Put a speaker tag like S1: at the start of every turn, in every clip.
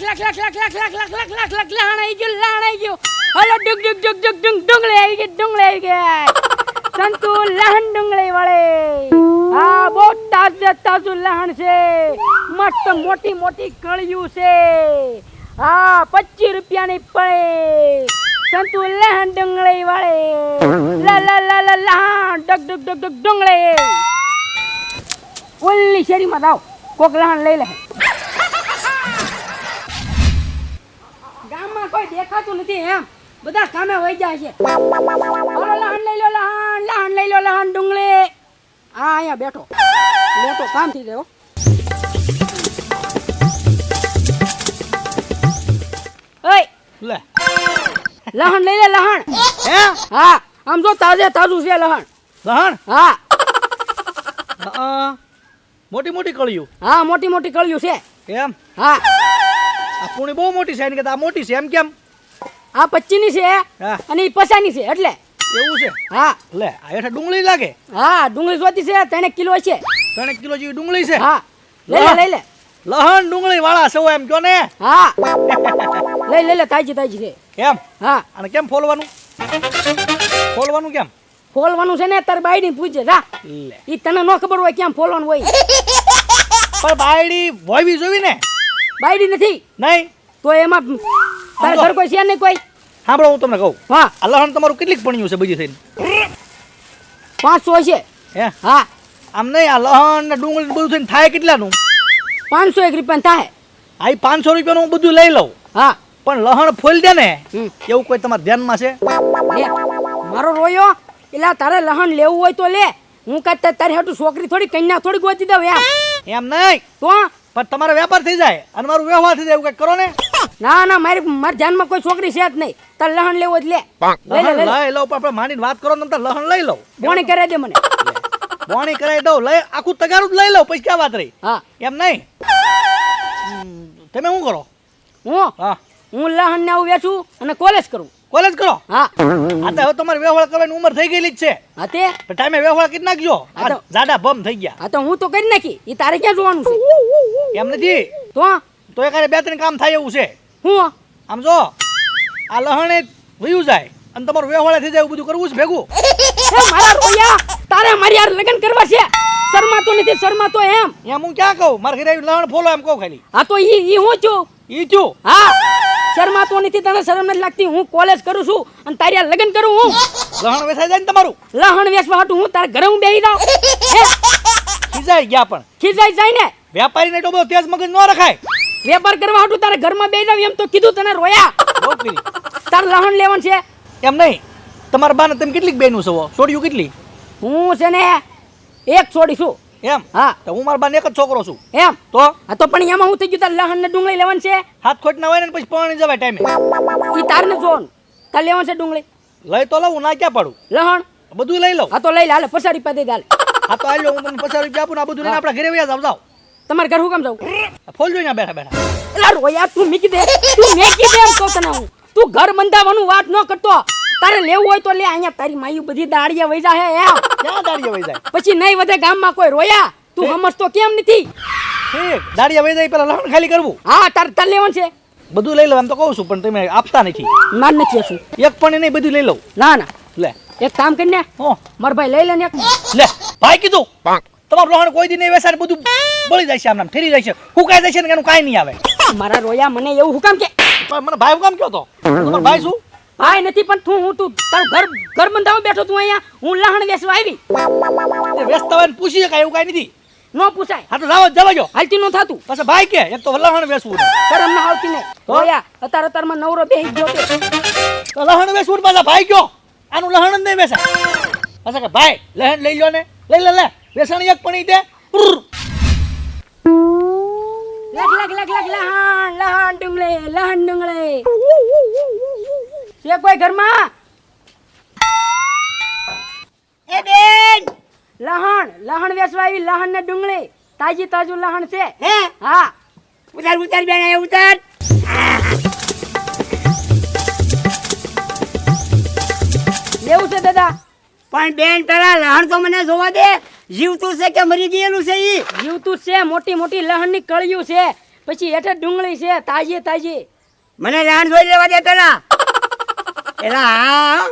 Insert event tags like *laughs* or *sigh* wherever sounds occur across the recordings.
S1: લાખ લાખ લાખ લાખ લાખ લાખ લાખ લાખ લાખ લાખ લહાણ આવી ગયું લહાણ આવી ગયું હલો ડુગ ડુગ ડુગ ડુગ ડુગ ડુંગળે આવી ગઈ ડુંગળી આવી ગયા સંતુ લહણ ડુંગળે વાળે હા બહુ તાજે તાજું લહણ છે મસ્ત મોટી મોટી કળિયું છે હા પચીસ રૂપિયાની પડે સંતુ લહણ ડુંગળી વાળે લા લા લા લા લહણ ડગ ડગ ડગ ડગ ડુંગળે ઓલી શેરીમાં જાઓ કોક લહણ લઈ લે ગામમાં નથી એમ. બધા કામે વહી જાય છે. લહણ લઈ લો લહણ લહણ લઈ લો લહણ ડુંગળી. હા અહીંયા બેઠો. બેઠો કામ થઈ હો. ઓય.
S2: લે.
S1: લહણ લઈ લે લહણ.
S2: હે?
S1: હા આમ જો તાજે તાજું છે લહણ.
S2: લહણ?
S1: હા.
S2: હા મોટી મોટી કળિયું
S1: હા મોટી મોટી કળિયું છે.
S2: એમ
S1: હા.
S2: આ પૂણી બહુ મોટી છે એને કે આ મોટી છે એમ કેમ?
S1: આ પચ્ચીની છે અને એ પચાની છે એટલે.
S2: એવું છે?
S1: હા.
S2: લે આ હેઠા ડુંગળી લાગે?
S1: હા ડુંગળી જોતી છે ત્રણેક કિલો છે.
S2: ત્રણેક કિલો જેવી ડુંગળી છે?
S1: હા. લઈ લે લઈ લે.
S2: લહણ ડુંગળી વાળા સૌ એમ કયો ને?
S1: હા. લઈ લઈ લે તાજી તાજી છે.
S2: એમ
S1: હા.
S2: અને કેમ ફોલવાનું? ફોલવાનું કેમ?
S1: ફોલવાનું છે ને તાર બાયડી પૂછે
S2: રા
S1: ઈ તને ન ખબર હોય કેમ ફોલવાનું હોય.
S2: પણ બાયડી વોયવી જોવી ને?
S1: બાયડી નથી.
S2: નહીં?
S1: તો એમાં તારે ઘર કોઈ છે નહીં કોઈ?
S2: સાંભળો હું તમને કહું.
S1: હા
S2: આ તમારું કેટલીક પણ્યું છે બધી થઈને?
S1: પાંચસો છે?
S2: હે?
S1: હા.
S2: આમ નહીં આ લહણ ને ડુંગળી બધું થઈને થાય કેટલાનું?
S1: પાંચસો એક રૂપિયા થાય.
S2: આ પાંચસો રૂપિયાનું હું બધું લઈ લઉં.
S1: હા.
S2: પણ લહણ ફોલ દે ને. એવું કોઈ તમારા ધ્યાનમાં છે?
S1: મારો રોયો? એટલે તારે લહણ લેવું હોય તો લે. હું કાંઈ તારી હાટું છોકરી થોડી કન્યા થોડી ગોતી દઉં એમ.
S2: એમ નહીં.
S1: તો?
S2: પણ તમારો વેપાર થઈ જાય અને મારું વ્યવહાર થઈ જાય એવું કંઈક કરો ને?
S1: ના ના મારી મારી ધ્યાનમાં કોઈ છોકરી છે જ નહીં. તાર લહણ લેવો જ લે લઈ લે.
S2: લહણ
S1: લઈ
S2: લઉં પણ આપણે માંડીને વાત કરો ને તો લહણ લઈ લઉં.
S1: બોણી કરાવી દે મને.
S2: બોણી કરાવી દઉં લઈ આખું તગારું જ લઈ લઉં પછી ક્યાં વાત રહી?
S1: હા.
S2: એમ નહીં? તમે શું કરો?
S1: હું?
S2: હા.
S1: હું લહણ ને આવું વેચું અને કોલેજ કરું.
S2: કોલેજ કરો?
S1: હા.
S2: આ તો હવે તમારે વ્યવહાર કરવાની ઉંમર થઈ ગયેલી જ છે.
S1: હા તે?
S2: ટાઈમે વ્યવહાર કરી નાખજો. જાડા બમ થઈ ગયા.
S1: હા તો હું તો કરી નાખી. એ તારે ક્યાં જોવાનું છે?
S2: એમ નથી.
S1: તો?
S2: તો એકારે બે ત્રણ કામ થાય એવું છે.
S1: હું?
S2: આમ જો આ લહણે વયું જાય અને તમારું વ્યવહાર થઈ જાય એવું બધું કરવું છે ભેગું.
S1: મારા રોયા તારે મારી યાર લગ્ન કરવા છે? શરમાતો નથી શરમાતો એમ.
S2: એમ હું ક્યાં કહું? મારે ઘરે લહણ ફોલો એમ કહું ખાલી.
S1: હા તો ઈ ઈ હું છું?
S2: ઈ છું.
S1: હા. શરમાતો નથી તને શરમ નથી લાગતી? હું કોલેજ કરું છું અને તારી લગ્ન કરું હું.
S2: લહણ વેસાઈ જાય ને તમારું?
S1: લહણ વેસવા હાટું હું તારા ઘરે હું બેહી જાઉં.
S2: ખીજાઈ ગયા પણ.
S1: ખીજાઈ જાય ને.
S2: વેપારીને એટલો બધો તેજ મગજ ન રખાય.
S1: વેપાર કરવા હાટું તારે ઘરમાં બે જાવ એમ તો કીધું તને રોયા.
S2: બહુ
S1: તાર લહણ લેવાનું છે?
S2: એમ નહીં. તમારા બાને તમે કેટલીક બેનું છો? છોડ્યું કેટલી?
S1: હું છે ને એક છોડી છું.
S2: એમ?
S1: હા.
S2: તો હું મારા બાને એક જ છોકરો છું.
S1: એમ?
S2: તો?
S1: હા તો પણ એમાં હું થઈ ગયું? તાર લહણ ને ડુંગળી લેવાનું છે?
S2: હાથ ખોટ ના હોય ને પછી પાણી જવાય ટાઈમે.
S1: ઈ તારને જોવાનું તાર લેવાનું છે ડુંગળી?
S2: લઈ તો લઉં ના ક્યાં પાડું?
S1: લહણ
S2: બધું લઈ લઉં.
S1: હા તો લઈ લે. હાલે પચાસ રૂપિયા દઈ દે હાલે
S2: હા તો આલ્યો હું તમને પચાસ રૂપિયા આપું ને આ બધું લઈને આપણા ઘરે વ્યાજ આવ જાઓ.
S1: તમારે ઘર હું કામ જાઉં?
S2: ફોલ જોઈને બેઠા બેઠા.
S1: એલા રોયા તું મીકી દે. તું મેકી દે એમ કહું તને હું. તું ઘર બંધાવવાનું વાત ન કરતો. તારે લેવું હોય તો લે અહીંયા તારી માયુ બધી દાડિયા વૈજા હે એમ.
S2: ક્યાં દાળિયા વહી જાય?
S1: પછી નહીં વધે ગામમાં કોઈ રોયા. તું સમજતો કેમ નથી?
S2: ઠીક. દાળિયા જાય પેલા લહણ ખાલી કરવું.
S1: હા તાર તાર લેવાનું છે.
S2: બધું લઈ લઉં એમ તો કહું છું પણ તમે આપતા નથી.
S1: ના નથી શું
S2: એક પણ નહીં બધું લઈ લઉં.
S1: ના ના.
S2: લે.
S1: એક કામ કરીને
S2: હો.
S1: માર ભાઈ લઈ લે ને એક.
S2: લે. ભાઈ કીધું. તમારું રોહણ કોઈ દી નહીં વેસાય બધું બળી જાય છે આમ નામ ઠેરી જાય છે. હુકાઈ જાય છે ને એનું કાંઈ નહીં આવે.
S1: મારા રોયા મને એવું હુકામ કે
S2: મને ભાઈ કામ કયો તો? તમારો ભાઈ શું?
S1: ભાઈ નથી પણ તું હું તું તારું ઘર ઘર બંધાવા બેઠો તું અહીંયા. હું લહણ વેસવા આવી.
S2: તે વ્યસ્ત હોય પૂછી શકાય એવું કાંઈ નથી.
S1: નો પૂછાય.
S2: હા તો જાવ જવા જો.
S1: હાલતી નો થાતું.
S2: પછી ભાઈ કે એક તો લહણ વેસવું.
S1: શરમ ના આવતી
S2: તો?
S1: રોયા અત્યારે અત્યારમાં નવરો બેહી ગયો તો
S2: લહણ વેસવું પાછા ભાઈ ગયો આનું લહણ જ નહીં વેસાય પાછા કે ભાઈ લહણ લઈ લ્યો ને. લઈ લે લે. વેસણ એક પણ દે. લખ
S1: લખ લખ લગ લહાણ લહણ ડુંગળી લહણ ડુંગળી. છે કોઈ ઘરમાં?
S3: એ બેન!
S1: લહાણ લહાણ વેસવા આવી લહાણ ને ડુંગળી. તાજી તાજું લહણ છે.
S3: હે?
S1: હા.
S3: ઉતાર ઉતાર બેન અહીંયા ઉતાર.
S1: લેવું છે દાદા?
S3: પણ બેન પેલા લહાણ તો મને જોવા દે. જીવતું છે કે મરી ગયેલું છે ઈ?
S1: જીવતું છે મોટી મોટી લહણની કળિયું છે. પછી હેઠે ડુંગળી છે તાજી તાજી
S3: મને લહણ જોઈ લેવા દે પેલા. એલા હા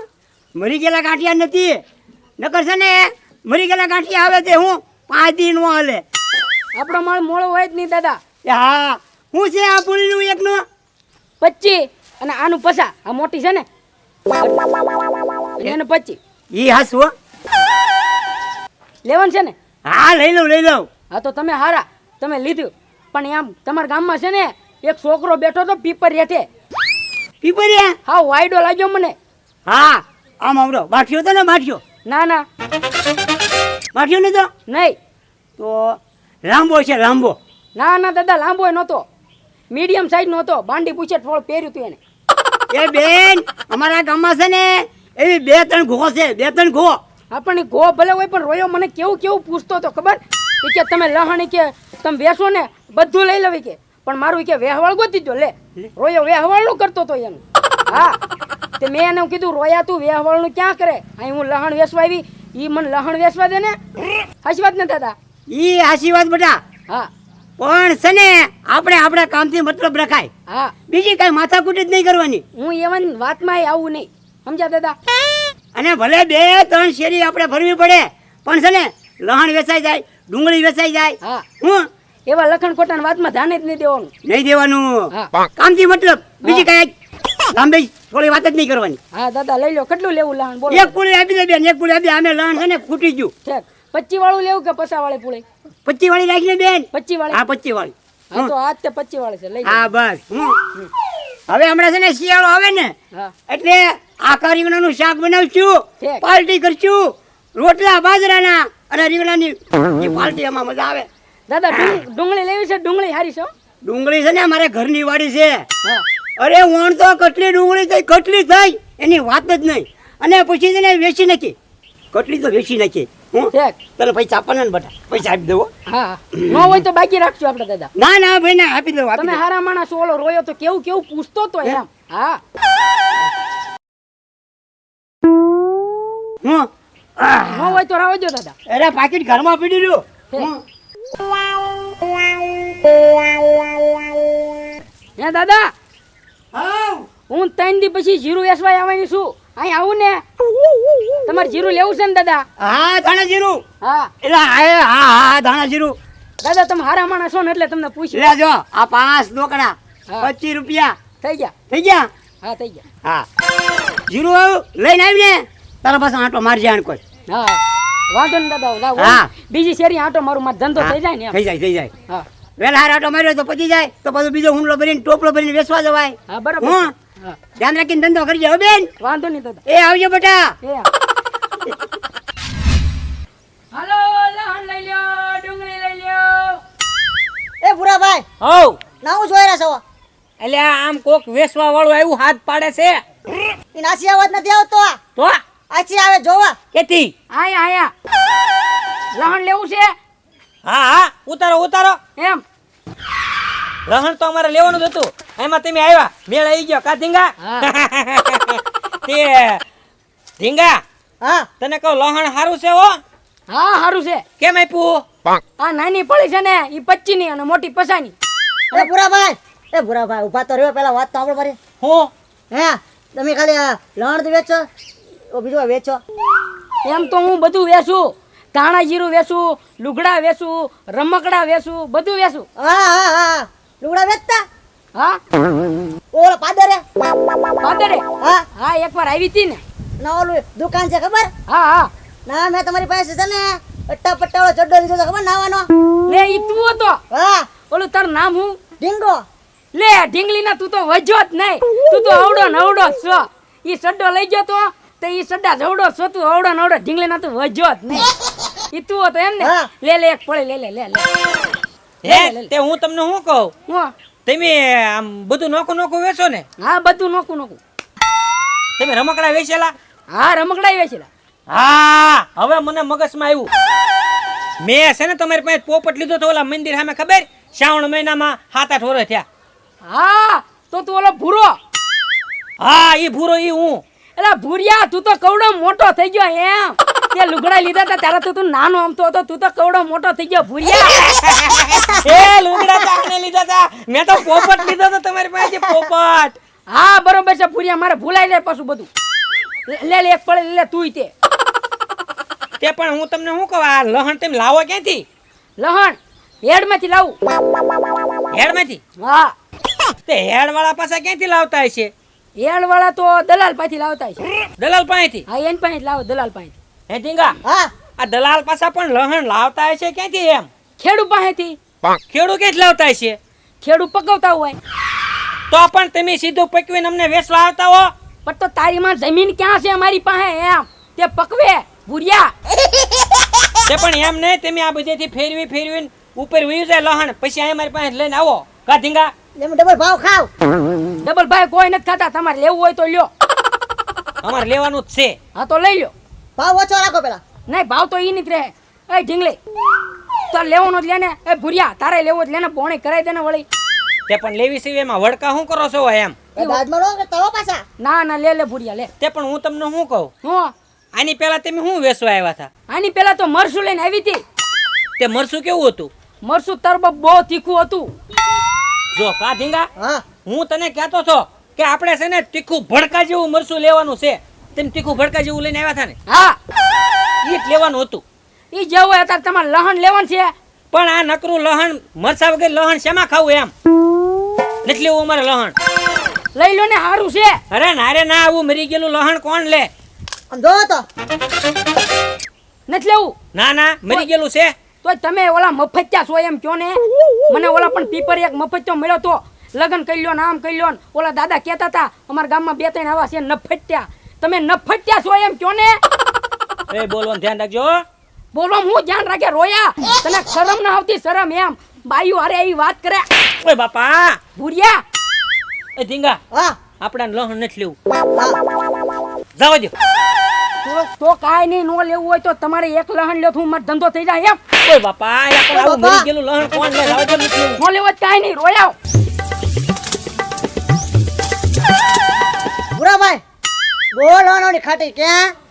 S3: મરી ગયેલા ગાંઠિયા નથી. નકર છે ને મરી ગયેલા ગાંઠિયા આવે તે હું પાંચ દિન નો હલે.
S1: આપણો માળ મોળો હોય જ નહીં દાદા.
S3: એ હા હું છે આ પૂરીનું એકનું?
S1: પચી અને આનું પસા આ મોટી છે ને. એને પચી
S3: ઈ હાસુ.
S1: લેવાનું છે ને?
S3: હા લઈ લઉં લઈ લઉં.
S1: હા તો તમે હારા તમે લીધું. પણ આમ તમારા ગામમાં છે ને એક છોકરો બેઠો તો પીપર હેઠે
S3: પીપરિયા
S1: હા વાયડો લાગ્યો મને.
S3: હા આમ આવડો. બાઠિયો તો ને બાઠિયો
S1: ના ના.
S3: બાઠિયો તો
S1: નહીં.
S3: તો લાંબો છે લાંબો.
S1: ના ના દાદા લાંબો નહોતો. મીડિયમ સાઈઝ નહોતો બાંડી પૂછે થોડો પહેર્યું હતું એને.
S3: એ બેન અમારા ગામમાં છે ને એવી બે ત્રણ ઘો છે બે ત્રણ ઘો
S1: આપણને ગો ભલે હોય પણ રોયો મને કેવું કેવું પૂછતો હતો ખબર? એ કે તમે લહણી કે તમે બેસો ને બધું લઈ લેવી કે. પણ મારું કે વહેવાળ ગોતી દો લે. રોયો વેહવાળનું કરતો હતો એનું હા. તે મેં એને કીધું રોયા તું વેહવાળનું ક્યાં કરે? અહીં હું લહણ વેસવા આવી. ઈ મને લહણ વેસવા દે ને. હાચી વાત ને દાદા?
S3: એ આશીર્વાદ બેટા.
S1: હા.
S3: પણ છે ને આપણે આપણા કામથી મતલબ રખાય.
S1: હા.
S3: બીજી કઈ માથાકૂટ જ નહીં કરવાની.
S1: હું એવન વાતમાં આવું નહીં. સમજ્યા દાદા?
S3: અને ભલે બે ત્રણ શેરી આપણે ભરવી પડે પણ છે ને લહણ વેચાઈ જાય ડુંગળી વેચાઈ જાય.
S1: હા.
S3: હું?
S1: એવા લખણ ખોટા વાતમાં ધ્યાન જ નહીં દેવાનું.
S3: નહીં દેવાનું. કામથી મતલબ બીજી કઈ લાંબી થોડી વાત જ નહીં કરવાની.
S1: હા દાદા લઈ લો. કેટલું લેવું લહણ? બોલો.
S3: એક પુળી આપી દે બેન એક પુળી આપી અમે લહણ છે ને ફૂટી ગયું.
S1: પચી વાળું લેવું કે પસા વાળી પૂળી?
S3: પચી વાળી રાખીને બેન.
S1: પચી વાળી
S3: હા પચી વાળી
S1: હા? તો આજ તે પચી વાળી છે. લઈ
S3: હા બસ. હું? હવે હમણાં છે ને શિયાળો આવે ને એટલે આખા રીંગણાનું શાક બનાવશું. પાર્ટી કરશું રોટલા બાજરાના અને રીંગણાની. પાલટી એમાં મજા આવે.
S1: દાદા ડુંગળી લેવી છે ડુંગળી હારી છો
S3: ડુંગળી છે ને અમારે ઘરની વાડી છે. અરે વણ તો કટલી ડુંગળી થઈ કટલી થઈ એની વાત જ નહીં. અને પછી છે ને વેચી નાખી. કટલી તો વેચી નાખી. હું? તને પૈસા આપવાના ને બટા પૈસા આપી દેવો.
S1: હા. ન હોય તો બાકી રાખજો આપણે દાદા.
S3: ના ના ભાઈ ના આપી દેવો
S1: તમે હારા માણસ ઓલો રોયો તો કેવું કેવું પૂછતો તો એમ. હા.
S3: હું?
S1: ન હોય તો રાવજો દાદા.
S3: અરે પાકીટ ઘરમાં પડી રહ્યું.
S1: હે. દાદા. હું ત્રણ દી પછી જીરું વેસવાય આવવાની છું. અહીં આવું ને. તમારે જીરું લેવું છે ને દાદા?
S3: હા ધાણા જીરું.
S1: હા.
S3: એટલે હા હા હા ધાણા જીરું.
S1: દાદા તમે હારા માણસ છો ને એટલે તમને પૂછ્યું.
S3: લે આ પાંચ
S1: દોકડા.
S3: પચીસ રૂપિયા.
S1: થઈ ગયા.
S3: થઈ ગયા?
S1: હા થઈ ગયા.
S3: હા. જીરું આવું લઈને આવીને તારા પાસે આંટો મારજે આણ કોઈ.
S1: હા. વાંધો ને દાદા લાવ.
S3: હા.
S1: બીજી શેરી આટો મારું માર ધંધો થઈ જાય ને.
S3: થઈ જાય થઈ જાય.
S1: હા.
S3: વેલા હાર આટો માર્યો તો પતી જાય તો પછી બીજો હુંડલો ભરીને ટોપલો ભરીને વેચવા જવાય.
S1: હા બરાબર.
S3: હા? ધ્યાન રાખીને ધંધો કરજે હો બેન.
S1: વાંધો નહીં દાદા.
S3: એ આવજો બેટા.
S1: એ હાલો લહણ લઈ લ્યો ડુંગળી લઈ લ્યો.
S4: એ ભૂરાભાઈ
S5: હવ.
S4: નાવું જોઈ રહ્યા છો?
S5: એટલે આમ કોક વેસવા વાળું આવ્યું હાથ પાડે છે?
S4: એ નાસી અવાજ નથી આવતો.
S5: તો?
S4: આછી આવે જોવા.
S5: કેથી?
S1: આયા આયા. લહણ લેવું છે?
S5: હા હા. ઉતારો ઉતારો.
S1: એમ.
S5: લહણ તો અમારે લેવાનું જ હતું. એમાં તમે આવ્યા. મેળ આવી ગયો. કા ધીંગા. *laughs* તે ધીંગા
S4: હા.
S5: તને કહું લહણ સારું છે હો?
S1: હા સારું છે.
S5: કેમ આપ્યું?
S1: આ નાની પડી છે ને એ પચ્ચી ની અને મોટી પસાની.
S4: એ ભૂરાભાઈ એ ભૂરાભાઈ ઊભા તો રહ્યો પેલા વાત તો આપણે મારી.
S5: હું?
S4: હે તમે ખાલી આ લણ જ વેચો ઓ બીજું વેચો.
S1: એમ તો હું બધું વેચું. ધાણા જીરું વેચું લુગડા વેચું રમકડા વેચું બધું વેચું.
S4: હા હા હા લુગડા વેચતા?
S1: હા?
S4: ઓલા પાદરે?
S1: પાદરે?
S4: હા.
S1: હા એકવાર આવી હતી ને.
S4: ના ઓલું દુકાન છે ખબર?
S1: હા હા.
S4: ના મેં તમારી પાસે છે ને અટ્ટા પટ્ટા વાળો ચડ્ડો લીધો ખબર નાવાનો?
S1: લે ઈ તું હતો.
S4: હા.
S1: ઓલું તારું નામ હું?
S4: ઢીંગો.
S1: લે ઢીંગલી ના તું તો વજો જ નહીં. તું તો અવડો નવડો છો. ઈ ચડ્ડો લઈ ગયો તો તે ઈ સડ્ડા જવડો છો. તું અવડો નવડો ઢીંગલી ના તું વજો જ નહીં. ઈ તું હતો એમ ને. લે લે એક પડી લે લે લે લે.
S5: હે તે હું તમને શું કહું?
S1: હું?
S5: તમે આમ બધું નોખું નોખું વેચો ને?
S1: હા બધું નોખું નોખું.
S5: તમે રમકડા વેચેલા?
S1: હા રમકડા વેચેલા.
S5: હા હવે મને મગજમાં આવ્યું. મેં છે ને તમારી પાસે પોપટ લીધો તો ઓલા મંદિર સામે ખબર? શ્રાવણ મહિનામાં સાત આઠ વર્ષ થયા.
S1: હા તો તું ઓલો ભૂરો.
S5: હા ઈ ભૂરો ઈ હું.
S1: એલા ભૂરિયા તું તો કવડો મોટો થઈ ગયો એમ. તે લુગડા લીધા હતા ત્યારે તો તું નાનો આમતો હતો તું તો કવડો મોટો થઈ ગયો ભૂરિયા. *laughs*
S5: એ લુગડા તો આને લીધા હતા. મેં તો પોપટ લીધો તો તમારી પાસે પોપટ.
S1: હા બરોબર છે ભૂરિયા મારે ભૂલાઈ જાય પાછું બધું. લે- લે એક પડે લે તું તે.
S5: તે પણ હું તમને શું કહું આ લહણ તમે લાવો ક્યાંથી?
S1: લહણ હેડમાંથી લાવું.
S5: હેડમાંથી?
S1: હા.
S5: તે હેડ વાળા પાસે ક્યાંથી લાવતા હશે?
S1: હેડવાળા તો દલાલ પાસેથી લાવતા હશે.
S5: દલાલ પાસેથી?
S1: હા એન પાસે લાવો દલાલ પાસેથી.
S5: હે ઢીંગા
S4: હા.
S5: આ દલાલ પાસે પણ લહણ લાવતા હશે ક્યાંથી એમ?
S1: ખેડૂ પાસેથી.
S5: ખેડૂ ક્યાંથી લાવતા હશે?
S1: ખેડૂ પકવતા હોય.
S5: તો પણ તમે સીધું પકવીને અમને વેચવા આવતા હો?
S1: પણ તો તારી માં જમીન ક્યાં છે અમારી પાસે એમ? તે પકવે ભૂરિયા.
S5: તે પણ એમ નહીં તમે આ બધેથી ફેરવી ફેરવીને ઉપર વયું જાય લહણ પછી અહીં અમારી પાસે લઈને આવો. કા ઢીંગા
S4: ડબલ ભાવ ખાવ.
S1: ડબલ ભાઈ કોઈ નથી ખાતા. તમારે લેવું હોય તો લ્યો.
S5: અમારે લેવાનું જ છે.
S1: હા તો લઈ લ્યો.
S4: ભાવ ઓછો રાખો પેલા.
S1: નહીં ભાવ તો ઈ નથી રહે. એ ઢીંગલી તો લેવાનો જ લેને એ ભૂરિયા તારે લેવો જ લેને બોણી કરાઈ દેને વળી.
S5: તે પણ લેવી છે એમાં. વડકા શું કરો છો એમ?
S4: એ બાદમાં રો કે તવો પાછા?
S1: ના ના લે લે ભૂરિયા લે.
S5: તે પણ હું તમને શું કહું?
S1: હું.
S5: આની પહેલા તમે શું વેસવા આવ્યા હતા?
S1: આની પેલા તો મરસું લઈને આવી હતી.
S5: તે મરસું કેવું હતું?
S1: મરસું તરબબ બહુ તીખું હતું.
S5: જો કા ઢીંગા
S4: હા.
S5: હું તને કહેતો હતો કે આપણે છે ને તીખું ભડકા જેવું મરસું લેવાનું છે. તેમ તીખું ભડકા જેવું લઈને આવ્યા હતા ને
S1: હા
S5: એ લેવાનું હતું.
S1: ઈ જેવું હોય અત્યારે તમારે લહણ લેવાનું છે.
S5: પણ આ નકરું લહણ મરસા વગર લહણ શેમાં ખાવું એમ? નથી લેવું અમારે લહણ.
S1: લઈ લો ને સારું છે.
S5: અરે ના રે ના આવું મરી ગયેલું લહણ કોણ લે?
S4: આમ જોવો તો.
S1: નથી લેવું.
S5: ના ના મરી ગયેલું છે.
S1: તો તમે ઓલા મફત્યા છો એમ કયો ને? મને ઓલા પણ પીપર એક મફત્યો મળ્યો તો. લગન કરી લ્યો ને આમ કરી લ્યો ને. ઓલા દાદા કહેતા હતા અમારા ગામમાં બે ત્રણ આવા છે નફટ્યા તમે નફટ્યા છો એમ કયો ને?
S5: એ બોલવાનું ધ્યાન રાખજો
S1: બોલો હું ધ્યાન રાખે રોયા? તને શરમ ના આવતી શરમ એમ. બાયુ હારે એ વાત કરે.
S5: ઓય બાપા.
S1: ભૂરિયા.
S5: એ ધીંગા
S4: હા.
S5: આપણા લહણ નથી લેવું.
S4: હા
S5: જવા દો
S1: તો- કાઈ નહીં નો લેવું હોય તો તમારે એક લહણ લ્યો તો હું મારો ધંધો થઈ જાય એમ.
S5: ઓય બાપા આવું મરી ગયેલું લહણ કોણ લે? જવા દો નથી લેવું.
S1: નો લેવો કાઈ નહીં રોયા.
S4: ભૂરાભાઈ બોલો ખાટી ક્યાં?